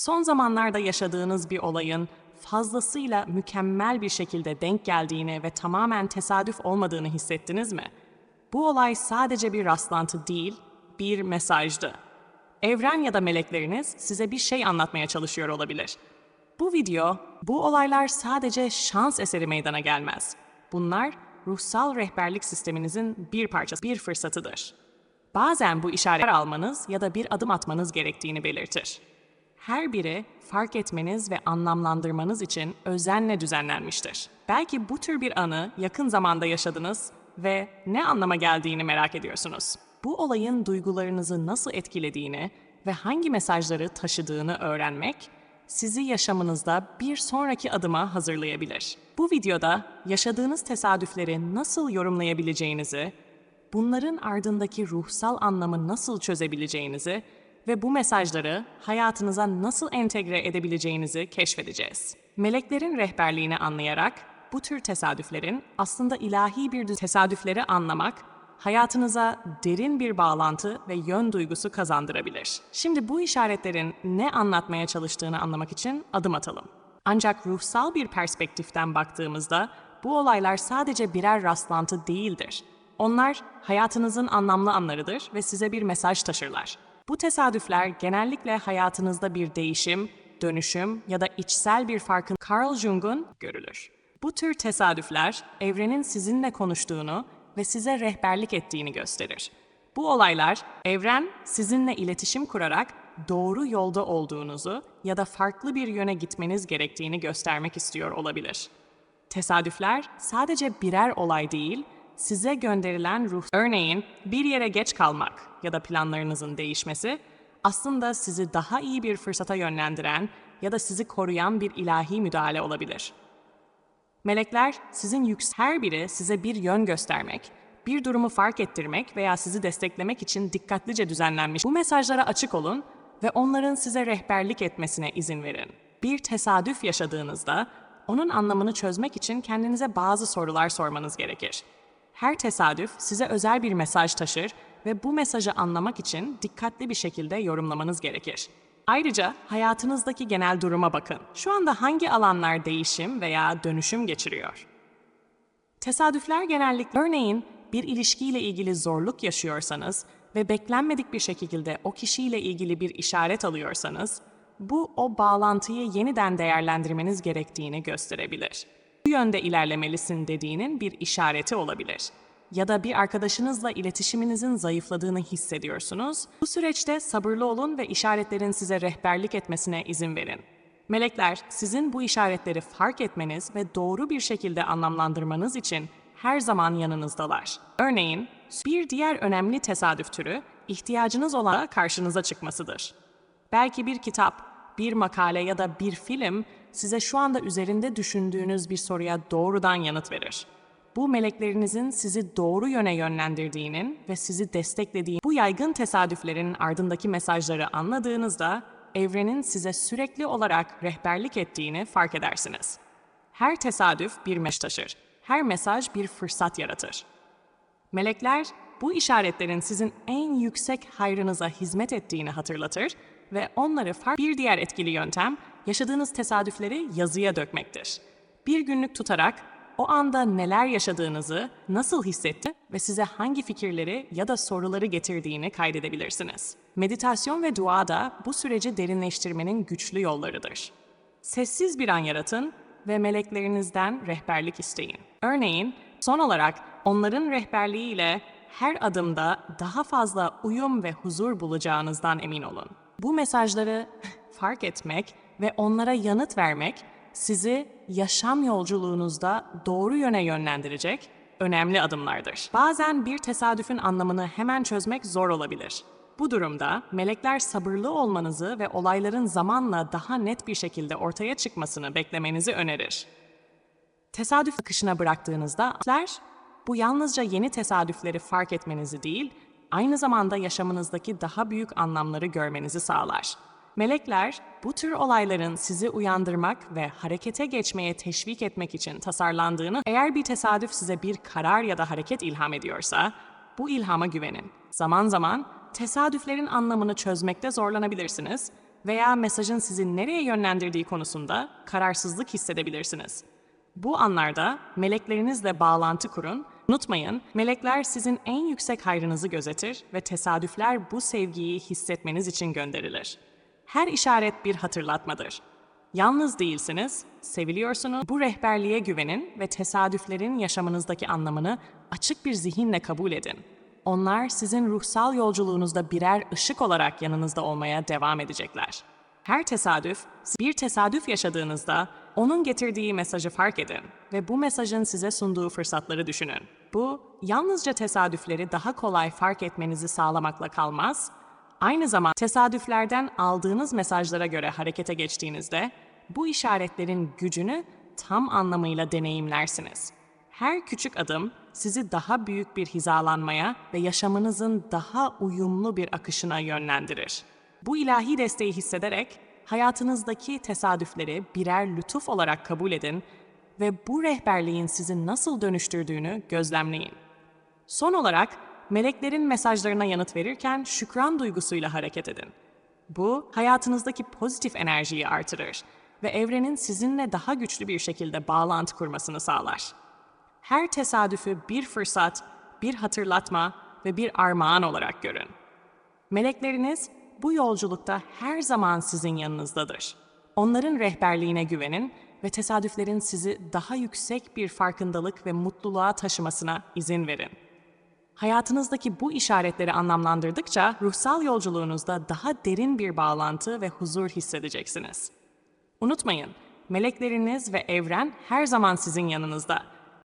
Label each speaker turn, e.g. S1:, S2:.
S1: Son zamanlarda yaşadığınız bir olayın fazlasıyla mükemmel bir şekilde denk geldiğini ve tamamen tesadüf olmadığını hissettiniz mi? Bu olay sadece bir rastlantı değil, bir mesajdı. Evren ya da melekleriniz size bir şey anlatmaya çalışıyor olabilir. Bu video, bu olaylar sadece şans eseri meydana gelmez. Bunlar ruhsal rehberlik sisteminizin bir parçası, bir fırsatıdır. Bazen bu işaretler almanız ya da bir adım atmanız gerektiğini belirtir. Her biri fark etmeniz ve anlamlandırmanız için özenle düzenlenmiştir. Belki bu tür bir anı yakın zamanda yaşadınız ve ne anlama geldiğini merak ediyorsunuz. Bu olayın duygularınızı nasıl etkilediğini ve hangi mesajları taşıdığını öğrenmek sizi yaşamınızda bir sonraki adıma hazırlayabilir. Bu videoda yaşadığınız tesadüfleri nasıl yorumlayabileceğinizi, bunların ardındaki ruhsal anlamı nasıl çözebileceğinizi ve bu mesajları hayatınıza nasıl entegre edebileceğinizi keşfedeceğiz. Meleklerin rehberliğini anlayarak bu tür tesadüflerin aslında ilahi bir tesadüfleri anlamak hayatınıza derin bir bağlantı ve yön duygusu kazandırabilir. Şimdi bu işaretlerin ne anlatmaya çalıştığını anlamak için adım atalım. Ancak ruhsal bir perspektiften baktığımızda bu olaylar sadece birer rastlantı değildir. Onlar hayatınızın anlamlı anlarıdır ve size bir mesaj taşırlar. Bu tesadüfler genellikle hayatınızda bir değişim, dönüşüm ya da içsel bir farkın Carl Jung'un görülür. Bu tür tesadüfler evrenin sizinle konuştuğunu ve size rehberlik ettiğini gösterir. Bu olaylar evren sizinle iletişim kurarak doğru yolda olduğunuzu ya da farklı bir yöne gitmeniz gerektiğini göstermek istiyor olabilir. Tesadüfler sadece birer olay değil, size gönderilen ruh. Örneğin bir yere geç kalmak ya da planlarınızın değişmesi aslında sizi daha iyi bir fırsata yönlendiren ya da sizi koruyan bir ilahi müdahale olabilir. Melekler sizin yüks her biri size bir yön göstermek, bir durumu fark ettirmek veya sizi desteklemek için dikkatlice düzenlenmiş. Bu mesajlara açık olun ve onların size rehberlik etmesine izin verin. Bir tesadüf yaşadığınızda onun anlamını çözmek için kendinize bazı sorular sormanız gerekir. Her tesadüf size özel bir mesaj taşır ve bu mesajı anlamak için dikkatli bir şekilde yorumlamanız gerekir. Ayrıca hayatınızdaki genel duruma bakın. Şu anda hangi alanlar değişim veya dönüşüm geçiriyor? Tesadüfler genellikle örneğin bir ilişkiyle ilgili zorluk yaşıyorsanız ve beklenmedik bir şekilde o kişiyle ilgili bir işaret alıyorsanız, bu o bağlantıyı yeniden değerlendirmeniz gerektiğini gösterebilir. Yönde ilerlemelisin dediğinin bir işareti olabilir. Ya da bir arkadaşınızla iletişiminizin zayıfladığını hissediyorsunuz. Bu süreçte sabırlı olun ve işaretlerin size rehberlik etmesine izin verin. Melekler sizin bu işaretleri fark etmeniz ve doğru bir şekilde anlamlandırmanız için her zaman yanınızdalar. Örneğin, bir diğer önemli tesadüf türü ihtiyacınız olana karşınıza çıkmasıdır. Belki bir kitap, bir makale ya da bir film size şu anda üzerinde düşündüğünüz bir soruya doğrudan yanıt verir. Bu meleklerinizin sizi doğru yöne yönlendirdiğinin ve sizi desteklediği bu yaygın tesadüflerin ardındaki mesajları anladığınızda evrenin size sürekli olarak rehberlik ettiğini fark edersiniz. Her tesadüf bir meş taşır. Her mesaj bir fırsat yaratır. Melekler bu işaretlerin sizin en yüksek hayrınıza hizmet ettiğini hatırlatır ve onları fark bir diğer etkili yöntem yaşadığınız tesadüfleri yazıya dökmektir. Bir günlük tutarak o anda neler yaşadığınızı, nasıl hissetti ve size hangi fikirleri ya da soruları getirdiğini kaydedebilirsiniz. Meditasyon ve dua da bu süreci derinleştirmenin güçlü yollarıdır. Sessiz bir an yaratın ve meleklerinizden rehberlik isteyin. Örneğin, son olarak onların rehberliğiyle her adımda daha fazla uyum ve huzur bulacağınızdan emin olun. Bu mesajları fark etmek ve onlara yanıt vermek sizi yaşam yolculuğunuzda doğru yöne yönlendirecek önemli adımlardır. Bazen bir tesadüfün anlamını hemen çözmek zor olabilir. Bu durumda melekler sabırlı olmanızı ve olayların zamanla daha net bir şekilde ortaya çıkmasını beklemenizi önerir. Tesadüf akışına bıraktığınızda bu yalnızca yeni tesadüfleri fark etmenizi değil, aynı zamanda yaşamınızdaki daha büyük anlamları görmenizi sağlar. Melekler bu tür olayların sizi uyandırmak ve harekete geçmeye teşvik etmek için tasarlandığını, eğer bir tesadüf size bir karar ya da hareket ilham ediyorsa, bu ilhama güvenin. Zaman zaman tesadüflerin anlamını çözmekte zorlanabilirsiniz veya mesajın sizi nereye yönlendirdiği konusunda kararsızlık hissedebilirsiniz. Bu anlarda meleklerinizle bağlantı kurun. Unutmayın, melekler sizin en yüksek hayrınızı gözetir ve tesadüfler bu sevgiyi hissetmeniz için gönderilir. Her işaret bir hatırlatmadır. Yalnız değilsiniz, seviliyorsunuz. Bu rehberliğe güvenin ve tesadüflerin yaşamınızdaki anlamını açık bir zihinle kabul edin. Onlar sizin ruhsal yolculuğunuzda birer ışık olarak yanınızda olmaya devam edecekler. Her tesadüf, bir tesadüf yaşadığınızda onun getirdiği mesajı fark edin ve bu mesajın size sunduğu fırsatları düşünün. Bu, yalnızca tesadüfleri daha kolay fark etmenizi sağlamakla kalmaz, aynı zamanda tesadüflerden aldığınız mesajlara göre harekete geçtiğinizde bu işaretlerin gücünü tam anlamıyla deneyimlersiniz. Her küçük adım sizi daha büyük bir hizalanmaya ve yaşamınızın daha uyumlu bir akışına yönlendirir. Bu ilahi desteği hissederek hayatınızdaki tesadüfleri birer lütuf olarak kabul edin ve bu rehberliğin sizi nasıl dönüştürdüğünü gözlemleyin. Son olarak meleklerin mesajlarına yanıt verirken şükran duygusuyla hareket edin. Bu hayatınızdaki pozitif enerjiyi artırır ve evrenin sizinle daha güçlü bir şekilde bağlantı kurmasını sağlar. Her tesadüfü bir fırsat, bir hatırlatma ve bir armağan olarak görün. Melekleriniz bu yolculukta her zaman sizin yanınızdadır. Onların rehberliğine güvenin ve tesadüflerin sizi daha yüksek bir farkındalık ve mutluluğa taşımasına izin verin. Hayatınızdaki bu işaretleri anlamlandırdıkça ruhsal yolculuğunuzda daha derin bir bağlantı ve huzur hissedeceksiniz. Unutmayın, melekleriniz ve evren her zaman sizin yanınızda